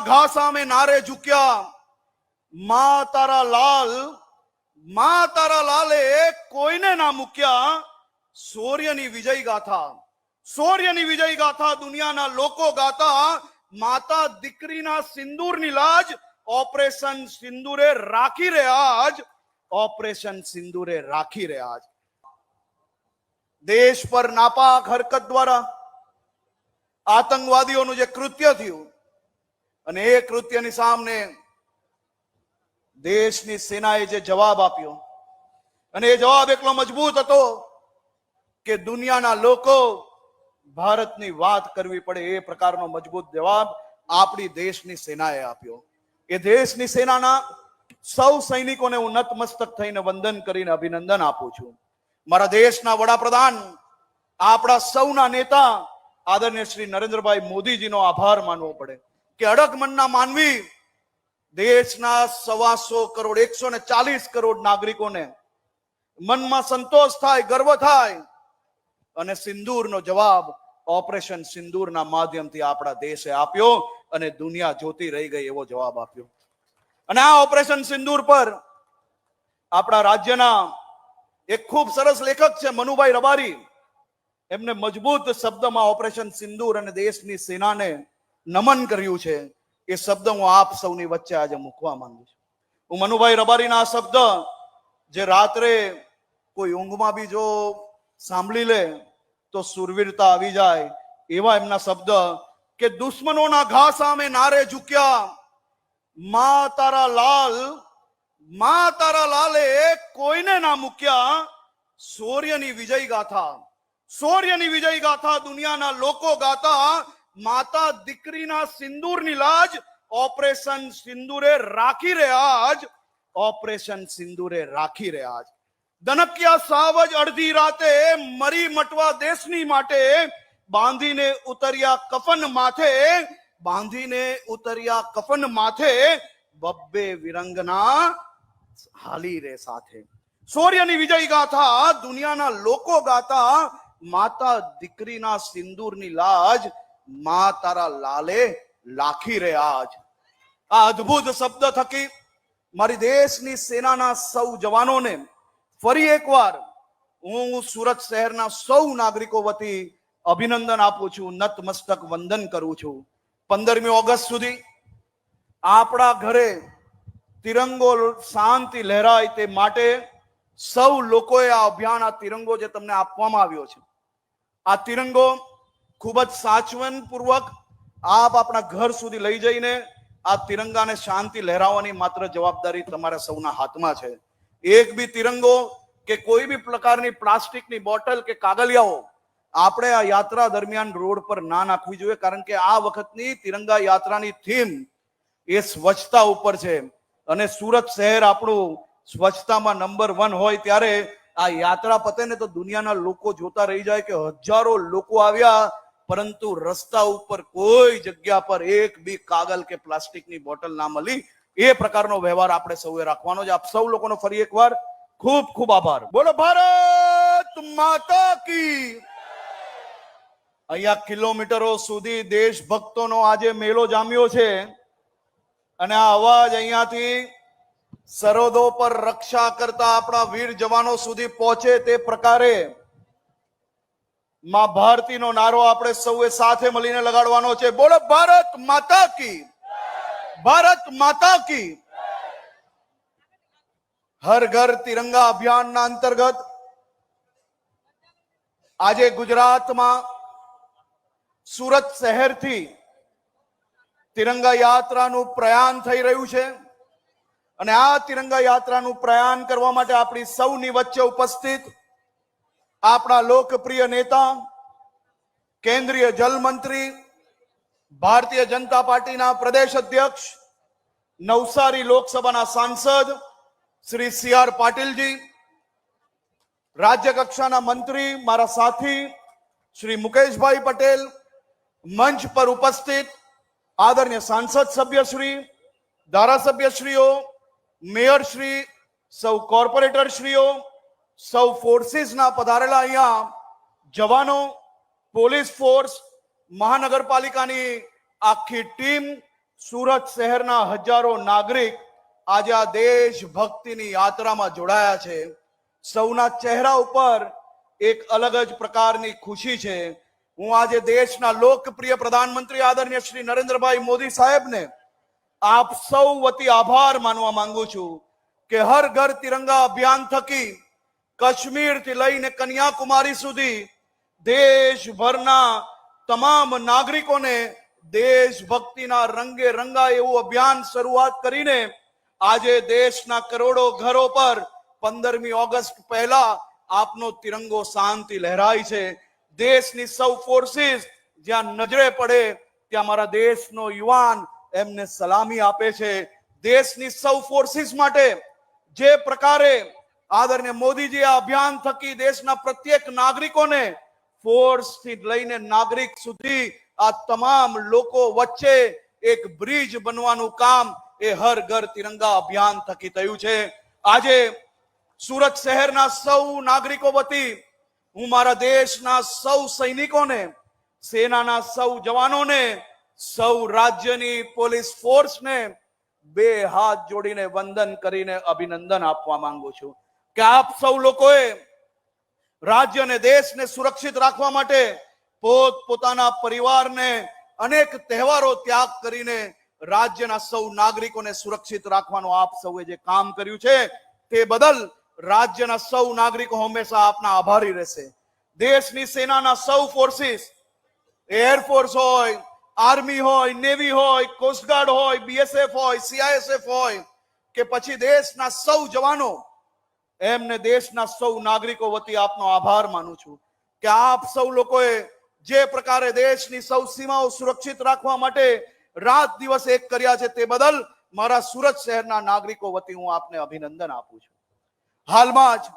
દુશ્મનોના ઘા સામે નારે ઝૂક્યા મા તારા લાલ મા તારા લાલે કોઈને ના મૂક્યા સૂર્યની વિજય ગાથા સૂર્યની વિજય ગાથા દુનિયાના લોકો ગાતા માતા દીકરીના સિંદૂરની લાજ ઓપરેશન સિંદૂરે રાખી રહ્યા જ ઓપરેશન સિંદૂરે રાખી રહ્યા જ દેશ પર નાપાક હરકત દ્વારા આતંકવાદીઓનું જે કૃત્ય થયું અને એ કૃત્યની સામે દેશની સેનાએ જે જવાબ આપ્યો, અને એ જવાબ એટલો મજબૂત હતો કે દુનિયાના લોકો ભારતની વાત કરવી પડે એ પ્રકારનો મજબૂત જવાબ આપણી દેશની સેનાએ આપ્યો. એ દેશની સેનાના સૌ સૈનિકોને હું નતમસ્તક થઈને વંદન કરીને અભિનંદન આપું છું. મારા દેશના વડાપ્રધાન, આપણા સૌના નેતા, આદરણીય શ્રી નરેન્દ્રભાઈ મોદીજીનો આભાર માનવો પડે. કે અડગ મનના માનવી દેશના સવાસો કરોડ, એકસો ને ચાલીસ કરોડ નાગરિકોને મનમાં સંતોષ થાય, ગર્વ થાય અને સિંદૂરનો જવાબ ઓપરેશન સિંદૂરના માધ્યમથી આપણા દેશે આપ્યો અને દુનિયા જોતી રહી ગઈ એવો જવાબ આપ્યો. અને આ ઓપરેશન સિંદૂર પર આપણા રાજ્યના એક ખૂબ સરસ લેખક છે મનુભાઈ રબારી. એમને મજબૂત શબ્દમાં ઓપરેશન સિંદૂર અને દેશની સેનાને નમન કર્યું છે, એ શબ્દ હું આપ સૌની વચ્ચે આજે મૂકવા માંગુ છું. હું મનુભાઈ રબારીના આ શબ્દ જે રાત્રે કોઈ ઊંઘમાં બી જો સાંભળી લે, તો સુરવીરતા આવી જાય, એવા એમના શબ્દ કે દુશ્મનોના ઘા સામે નારે ઝૂક્યા, મા તારા લાલ, મા તારા લાલે, કોઈને ના મૂક્યા, સૂર્યની વિજય ગાથા, સૂર્યની વિજય ગાથા દુનિયાના લોકો ગાતા માતા દીકરીના સિંદૂરની લાજ ઓપરેશન સિંદૂરે રાખી રહ્યા જ ઓપરેશન સિંદૂરે રાખી રહ્યા જ દનકિયા સાવજ અડધી રાતે મરી મટવા દેશની માટે બાંધીને ઉતર્યા કફન માથે બાંધીને ઉતર્યા કફન માથે બબ્બે વિરંગના હાલી રે સાથે સૂર્યની વિજય ગાથા દુનિયાના લોકો ગાતા માતા દીકરીના સિંદૂરની લાજ મા તારા લાલે લાખી રે આજ. આ અદ્ભુત શબ્દ થકી મારી દેશની સેનાના સૌ જવાનોને ફરી એકવાર હું સુરત શહેરના સૌ નાગરિકો વતી અભિનંદન આપું છું, નતમસ્તક વંદન કરું છું. પંદરમી ઓગસ્ટ સુધી આપણા ઘરે તિરંગો શાંતિ લહેરાય તે માટે સૌ લોકોએ આ અભિયાન, આ તિરંગો જે તમને આપવામાં આવ્યો છે, આ તિરંગો ખૂબ જ સાચવન પૂર્વક આપ આપણા ઘર સુધી લઈ જઈને આ તિરંગાને શાંતિ લહેરાવવાની માત્ર જવાબદારી તમારા સૌના હાથમાં છે. એક બી તિરંગો કે કોઈ બી પ્રકારની પ્લાસ્ટિકની બોટલ કે કાગળિયાઓ આપણે આ યાત્રા દરમિયાન રોડ પર ના નાખવી જોઈએ કારણ કે આ વખતની તિરંગા યાત્રાની થીમ એ સ્વચ્છતા ઉપર છે. અને સુરત શહેર આપણું સ્વચ્છતામાં નંબર વન હોય ત્યારે આ યાત્રા પતે ને તો દુનિયાના લોકો જોતા રહી જાય કે હજારો લોકો આવ્યા પરંતુ રસ્તા ઉપર કોઈ જગ્યા પર એક બી કાગળ કે પ્લાસ્ટિકની બોટલ ના મળી, એ પ્રકારનો વ્યવહાર આપણે સૌએ રાખવાનો છે. આપ સૌ લોકોનો ફરી એકવાર ખૂબ ખૂબ આભાર. બોલો, ભારત માતા કી! અહીંયા કિલોમીટરો સુધી દેશભક્તોનો આજે મેળો જામ્યો છે અને આ અવાજ અહીંયાથી સરહદો પર રક્ષા કરતા આપણા વીર જવાનો સુધી પહોંચે તે પ્રકારે માં ભારતીનો નારો આપણે સૌએ સાથે મળીને લગાડવાનો છે. બોલો, ભારત માતા કી ભારત માતા કી હર ઘર તિરંગા અભિયાનના અંતર્ગત આજે ગુજરાતમાં સુરત શહેરથી તિરંગા યાત્રાનું પ્રયાણ થઈ રહ્યું છે. અને આ તિરંગા યાત્રાનું પ્રયાણ કરવા માટે આપણી સૌની વચ્ચે ઉપસ્થિત આપણા લોકપ્રિય નેતા, કેન્દ્રીય જલ મંત્રી, ભારતીય જનતા પાર્ટીના પ્રદેશ અધ્યક્ષ, નવસારી લોકસભાના સાંસદ શ્રી સી આર પાટીલજી, રાજ્ય કક્ષાના મંત્રી મારા સાથી શ્રી મુકેશભાઈ પટેલ, મંચ પર ઉપસ્થિત આદરણીય સાંસદ સભ્યશ્રી, ધારાસભ્યશ્રીઓ મેયરશ્રી સૌ કોર્પોરેટરશ્રીઓ સૌ ફોર્સીસના પધારેલા અહીંયા જવાનો પોલીસ ફોર્સ મહાનગરપાલિકાની આખી ટીમ સુરત શહેરના હજારો નાગરિક આજે આ દેશભક્તિની યાત્રામાં જોડાયા છે. સૌના ચહેરા ઉપર એક અલગ જ પ્રકારની ખુશી છે. હું આજે દેશના લોકપ્રિય પ્રધાનમંત્રી આદરણીય શ્રી નરેન્દ્રભાઈ મોદી સાહેબને આપ સૌ વતી આભાર માનવા માંગુ છું કે હર ઘર તિરંગા અભિયાન થકી કાશ્મીરથી લઈને કન્યાકુમારી સુધી દેશભરના તમામ નાગરિકોને દેશભક્તિના રંગે રંગાય એવું અભિયાન શરૂઆત કરીને આજે દેશના કરોડો ઘરો પર પંદરમી ઓગસ્ટ પહેલા આપનો તિરંગો શાંતિ લહેરાય છે. દેશની સૌ ફોર્સિસ જ્યાં નજરે પડે ત્યાં મારા દેશનો યુવાન એમને સલામી આપે છે. દેશની સૌ ફોર્સિસ માટે જે પ્રકારે આદરણીય મોદીજી આ અભિયાન થકી દેશના પ્રત્યેક નાગરિકોને ફોર્સથી લઈને નાગરિક સુધી આ તમામ લોકો વચ્ચે એક બ્રિજ બનવાનું કામ એ હર ઘર તિરંગા અભિયાન થકી થયું છે. આજે સુરત શહેરના સૌ નાગરિકો વતી હું મારા દેશના સૌ સૈનિકોને, સેનાના સૌ જવાનોને, સૌ રાજ્યની પોલીસ ફોર્સને બે હાથ જોડીને વંદન કરીને અભિનંદન આપવા માંગુ છું. કે આપ સૌ લોકોએ રાજ્ય અને દેશને સુરક્ષિત રાખવા માટે પોત પોતાના પરિવારને અનેક તહેવારો ત્યાગ કરીને રાજ્યના સૌ નાગરિકોને સુરક્ષિત રાખવાનું આપ સૌએ જે કામ કર્યું છે તે બદલ રાજ્યના સૌ નાગરિકો હંમેશા આપના આભારી રહેશે. દેશની સેનાના સૌ ફોર્સિસ એરફોર્સ હોય આર્મી હોય નેવી હોય કોસ્ટગાર્ડ હોય બીએસએફ હોય સીઆઈએસએફ હોય, કે પછી દેશના સૌ જવાનો એમને દેશના સૌ નાગરિકો વતી આપનો આભાર માનું છું કે આપ સૌ લોકોએ જે પ્રકારે દેશની સૌ સીમાઓ સુરક્ષિત રાખવા માટે રાત દિવસ એક કર્યા છે તે બદલ મારા સુરત શહેરના નાગરિકો વતી હું આપને અભિનંદન આપું છું. હાલમાં જ